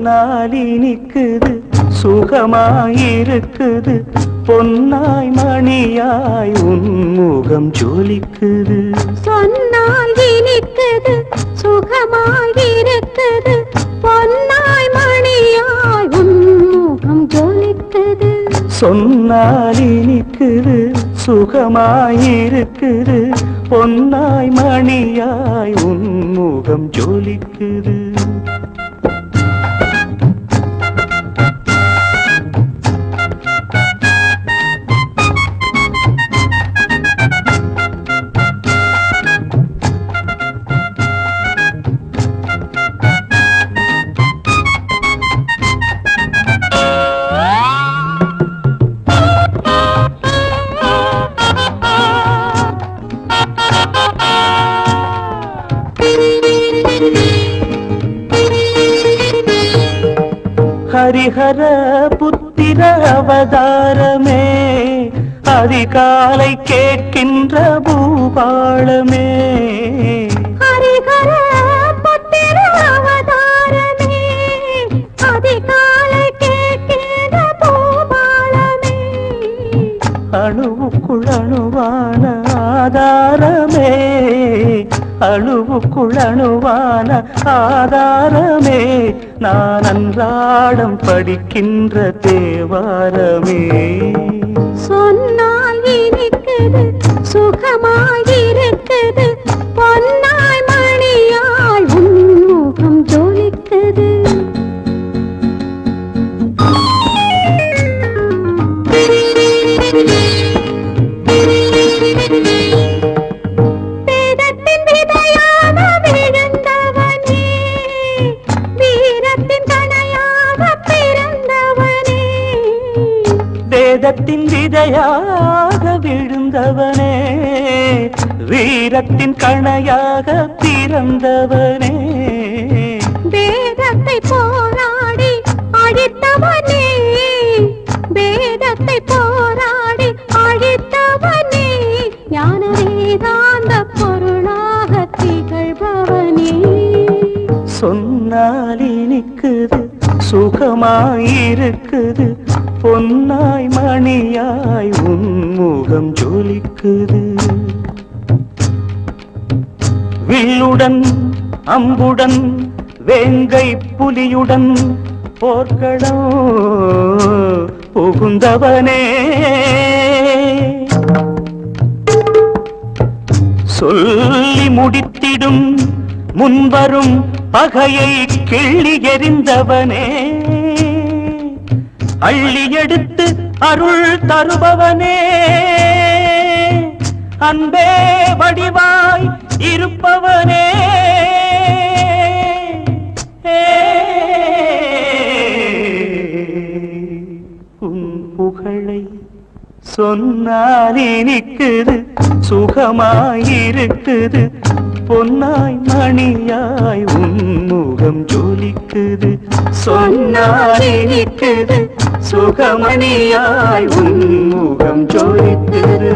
சொன்னால் இனிக்குது சுகமாயிருக்குது. பொன்னாய் மணியாய் உன்முகம் ஜொலிக்குது. சொன்னால் இனிக்குது சுகமாயிருக்குது. பொன்னாய் மணியாய் உன்முகம் ஜொலிக்குது. சொன்னால் இனிக்குது சுகமாயிருக்குது. பொன்னாய் மணியாய் உன்முகம் ஜொலிக்குது. ஹரிஹர புத்திர அவதாரமே அதிகாலை கேட்கின்ற பூபாளமே. ஹரிஹர புத்திர அவதாரமே அதிகாலை கேட்கிற பூபாலமே அணுவுக்குள் அணுவான ஆதாரமே அணுவுக்குள் அணுவான ஆதாரமே. நான் அன்றாடம் படிக்கின்ற தேவாரமே. சொன்னால் இனிக்குது சுகமாயிருக்குது பொன்னாய் மணியாய் உன்முகம் ஜொலிக்குது you. வேதத்தின் விதையாக விழுந்தவனே வீரத்தின் கணையாக பிறந்தவனே. வேதத்தை போராடி அழித்தவனே வேதத்தை போராடி அழித்தவனே. ஞான வேதாந்த பொருளாக திகழ்பவனே. சொன்னால் இனிக்குது சுகமாயிருக்குது. பொன்னாய் மணியாய் உன்முகம் ஜொலிக்குது. வில்லுடன் அம்புடன் வேங்கை புலியுடன் போர்க்களம் புகுந்தவனே. சொல்லி முடித்திடும் முன்வரும் பகையை கிள்ளி எறிந்தவனே. அள்ளி எடுத்து அருள் தருபவனே. அன்பே வடிவாய் இருப்பவனே. உன் புகழை சொன்னால் இனிக்குது சுகமாயிருக்குது. பொன்னாய் மணியாய் உன்முகம் ஜொலிக்குது சொன்னால் இனிக்குது சுகமணியாய் உன் முகம் ஜொலிக்குது